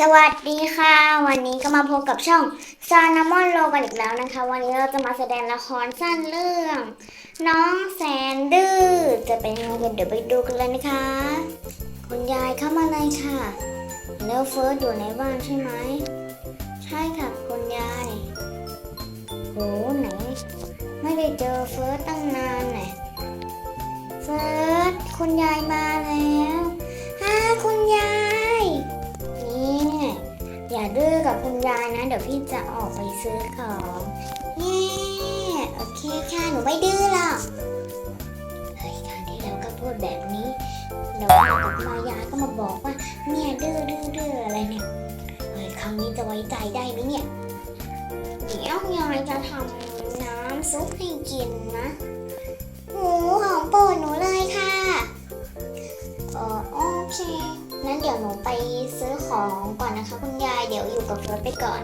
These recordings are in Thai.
สวัสดีค่ะ วันนี้ก็มาพบกับช่องซานามอนโลกันอีกแล้วนะคะ วันนี้เราจะมาแสดงละครสั้นเรื่อง น้องแสนดื้อจะเป็นยังไงกันเดี๋ยวไปดูกันเลยนะคะ คุณยายเข้ามาเลยค่ะ แล้วเฟิร์สอยู่ในบ้านใช่ไหมใช่ค่ะคุณยายโหไหน ไม่ได้เจอเฟิร์สตั้งนานเลยเฟิร์สคุณยายมาแล้ว อย่าดื้อกับคุณยายนะ เดี๋ยวพี่จะออกไปซื้อของเย้โอเคค่ะหนูไม่ดื้อหรอกเฮ้ยครั้งที่แล้วก็พูดแบบนี้เดี๋ยวมากลับมายายก็มาบอกว่าเนี่ยดื้อดื้อดื้ออะไรเนี่ยเฮ้ยครั้งนี้จะไว้ใจได้ไหมเนี่ยเดี๋ยวยายจะทำน้ำซุปให้กินนะหมูของโปรดหนูเลยค่ะเออโอเค งั้นเดี๋ยวหนูไปซื้อของก่อนนะคะคุณยายเดี๋ยวอยู่กับรถไปก่อน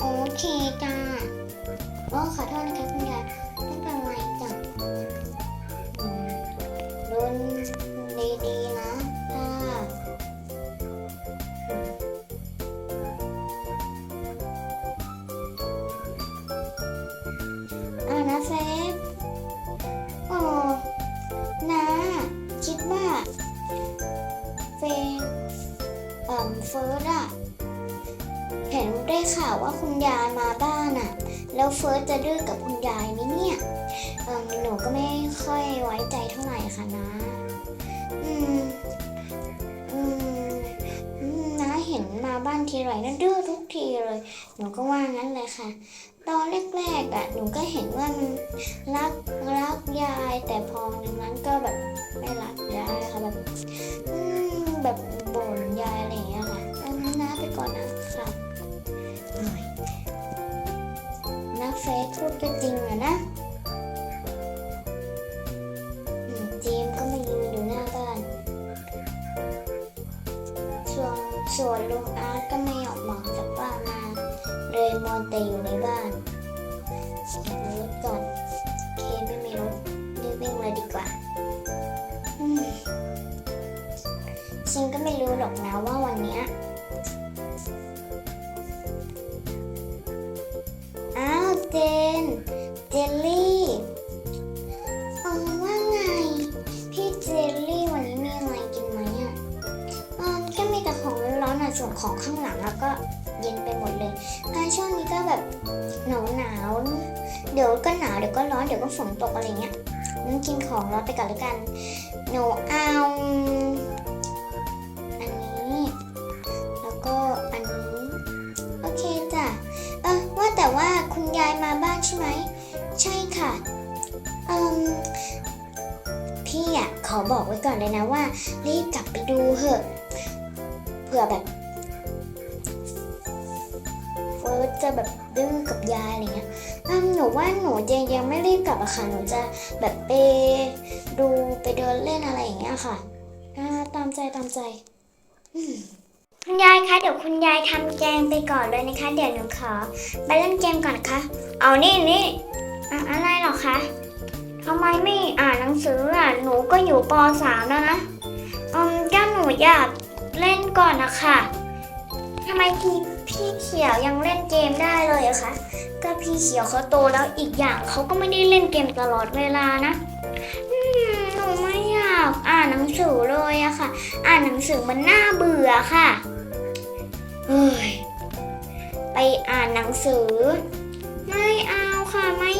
โอเคจ้าโอ้ขอโทษนะคะคุณยาย เอ่อเฟิร์สอะเห็นได้ข่าวว่าคุณยายมาบ้านอะแล้วเฟิร์สจะดื้อกับคุณยายไหมเนี่ยเออหนูก็ไม่ค่อยไว้ใจเท่าไหร่ค่ะนะ อืม อืมอืมนะเห็นมาบ้านทีไรนั่นดื้อทุกทีเลย หนูก็ว่างั้นเลยค่ะ ตอนแรกๆอะหนูก็เห็นว่ามันรักรักยาย แต่พอหนึ่งนั้นก็แบบไม่รักยายค่ะแบบ อืม แบบ เฟซพูดก็จริงอะนะอืมจีมก็มายืนอยู่หน้าบ้าน ส่วนส่วนลุงอาร์ตก็ไม่ออกมาจากบ้านมา เลยมอนแต่อยู่ใน เดี๋ยวก็ฝนตกอะไรเงี้ยงั้นกินของร้อนไปก่อนแล้วกัน หนูเอา อันนี้ แล้วก็อันนี้ โอเคจ้ะ เออว่าแต่ว่าคุณยายมาบ้านใช่ไหม ใช่ค่ะ เอืมพี่อะขอบอกไว้ก่อนเลยนะว่า รีบกลับไปดูเถอะ เผื่อแบบเฟิร์สจะแบบดื้อกับยายอะไรเงี้ย อืมหนูว่าหนูยังยังไม่รีบกลับอะค่ะ หนูจะแบบไปดูไปเดินเล่นอะไรอย่างเงี้ยค่ะอ่าตามใจตามใจคุณยายคะเดี๋ยวคุณยายทำแกงไปก่อนเลยนะคะ เดี๋ยวหนูขอไปเล่นเกมก่อนนะคะเอานี่นี่อะอะไรเหรอคะทำไมไม่อ่านหนังสืออะหนูก็อยู่ป .3 แล้วนะอืมก็หนูอยากเล่นก่อนนะคะทำไมพี่พี่เขียวยังเล่นเกมได้เลยอะคะ พี่เขียวเขาโตแล้วอีกอย่างเขาก็ไม่ได้เล่นเกมตลอดเวลานะหนูไม่อยากอ่านหนังสือเลยอะค่ะ อ่านหนังสือมันน่าเบื่อค่ะเฮ้ยไปอ่านหนังสือ ไม่เอาค่ะไม่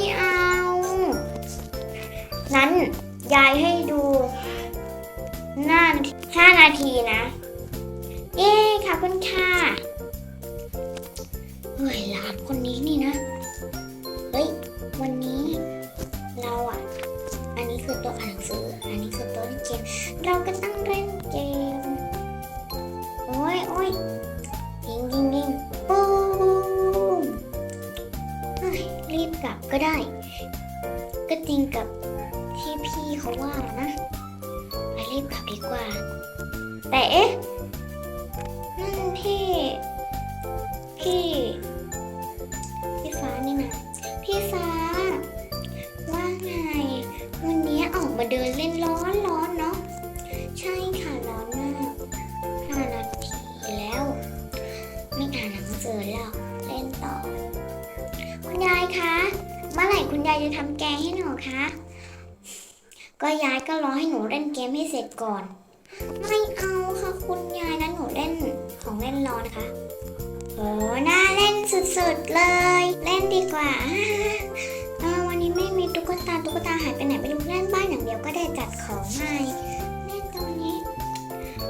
คือตัวอ่านหนังสือ อันนี้คือตัวเล่นเกม เราก็ต้องเล่นเกม โอ้ยโอ้ยยิงยิงยิงปูมเฮ้รีบกลับก็ได้ ก็จริงกับที่พี่เขาว่านะ ไปรีบกลับดีกว่า แต่เอ๊ะนั่นพี่ เสือแล้วเล่นต่อ คุณยายคะเมื่อไหร่คุณยายจะทำแกงให้หนูคะ ก็ยายก็รอให้หนูเล่นเกมให้เสร็จก่อน ไม่เอาค่ะคุณยายนะหนูเล่นของเล่นรอนะคะโอ้น่าเล่นสุดๆเลย เล่นดีกว่าวันนี้ไม่มีตุ๊กตาตุ๊กตาหายไปไหนไม่รู้เล่นบ้านอย่างเดียวก็ได้จัดของใหม่เล่นตัวนี้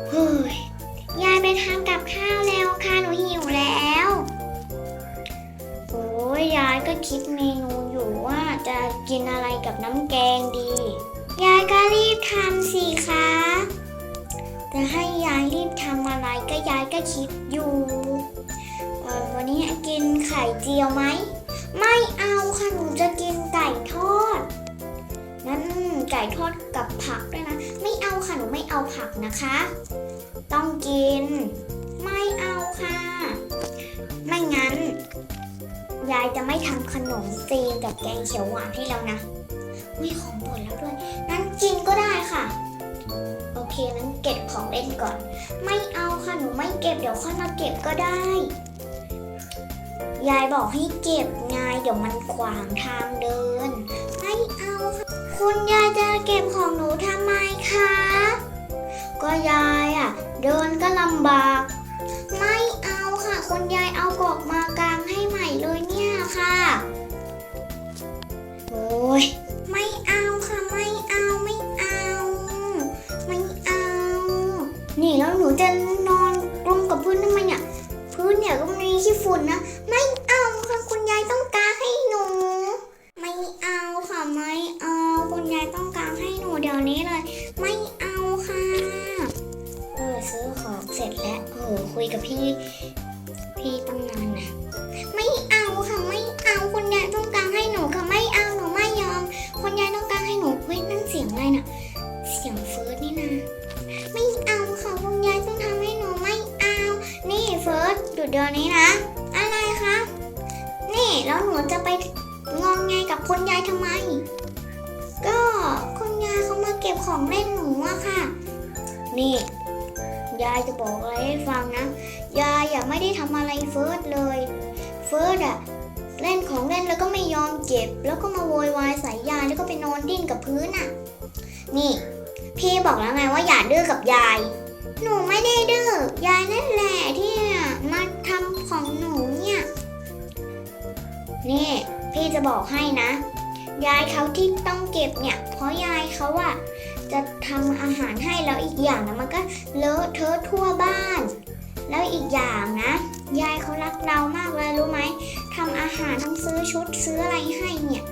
เฮ้ยยายไปทำกับข้าวแล้วค่ะหนูหิวายก็คิดเมนูอยู่ว่าจะกินอะไรกับน้ำแกงดี ยายก็รีบทำสิคะจะให้ยายรีบทำอะไรก็ยายก็คิดอยู่วันนี้กินไข่เจียวไหม ไม่เอาค่ะหนูจะกินไก่ทอดนั้นไก่ทอดกับผักด้วยนะ ไม่เอาค่ะหนูไม่เอาผักนะคะ ต้องกิน ไม่เอาค่ะ ไม่งั้น ยายจะไม่ทำขนมจีนกับแกงเขียวหวานให้แล้วนะมีของหมดแล้วด้วย นั้นกินก็ได้ค่ะ โอเคนั้นเก็บของเล่นก่อน ไม่เอาค่ะหนูไม่เก็บเดี๋ยวค่อยมาเก็บก็ได้ ยายบอกให้เก็บไงเดี๋ยวมันขวางทางเดิน ไม่เอาค่ะ คุณยายจะเก็บของหนูทำไมคะ ก็ยายอะ เดินก็ลำบาก เนี่ คุณยายทำไม ก็คุณยายเขามาเก็บของเล่นหนูอะค่ะ นี่ ยายจะบอกอะไรให้ฟังนะ ยายอย่าไม่ได้ทำอะไรเฟิร์สเลย เฟิร์สอะเล่นของเล่นแล้วก็ไม่ยอมเก็บ แล้วก็มาโวยวายใส่ยายแล้วก็ไปนอนดิ้นกับพื้นอะนี่ พี่บอกแล้วไงว่าอย่าดื้อกับยาย หนูไม่ได้ดื้อยายนั่นแหละที่มาทำของหนูเนี่ย นี่ พี่จะบอกให้นะ ยายเขาที่ต้องเก็บเนี่ย เพราะยายเขาอะจะทำอาหารให้แล้วอีกอย่างนะมันก็เลอะเทอะทั่วบ้าน แล้วอีกอย่างนะ ยายเขารักเรามากเลยรู้ไหมทำอาหารต้งซื้อชุดซื้ออะไรให้เนี่ย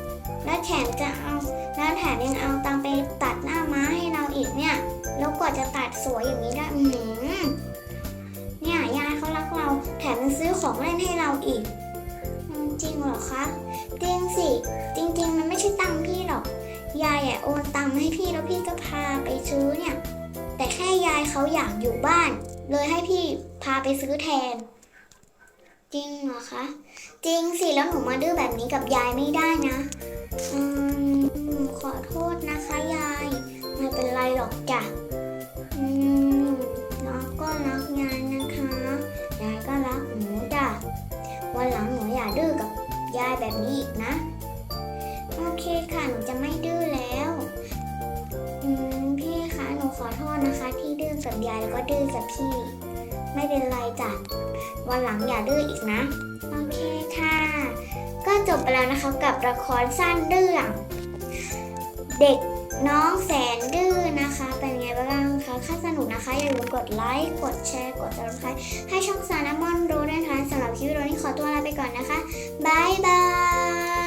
แล้วแถมจะเอาแล้วแถมยังเอาตังไปตัดหน้าม้าให้เราอีกเนี่ย แล้วกว่าจะตัดสวยอย่างนี้ได้อือหือเนี่ยยายเขารักเรา แถมยังซื้อของเล่นให้เราอีกจริงเหรอคะ จริงสิ จริงๆ มันไม่ใช่ตังค์พี่หรอก ยายอะโอนตังค์มาให้พี่แล้วพี่ก็พาไปซื้อเนี่ย แต่แค่ยายเขาอยากอยู่บ้าน เลยให้พี่พาไปซื้อแทน จริงเหรอคะ จริงสิ แล้วหนูมาดื้อแบบนี้กับยายไม่ได้นะ อืมขอโทษนะคะยาย ไม่เป็นไรหรอกจ้ะ อืมน้องก็รักยายนะคะ ยายก็รักหนูจ้ะ วันหลังหนูอย่าดื้อกับ ยายแบบนี้อีกนะ โอเคค่ะ หนูจะไม่ดื้อแล้วพี่คะหนูขอโทษนะคะ ที่ดื้อกับยายแล้วก็ดื้อกับพี่ ไม่เป็นไรจ้ะวันหลังอย่าดื้ออีกนะ โอเคค่ะ ก็จบไปแล้วนะคะกับละครสั้นเรื่อง เด็ก น้องแสนดื้อนะคะ เป็นไงบ้างคะถ้าสนุกนะคะ อย่าลืมกดไลค์ กดแชร์ กดติดตามให้ช่องสารมอนรู้ด้วยนะคะสำหรับคลิปวิดีโอนี้ขอตัวลาไปก่อนนะคะบายบาย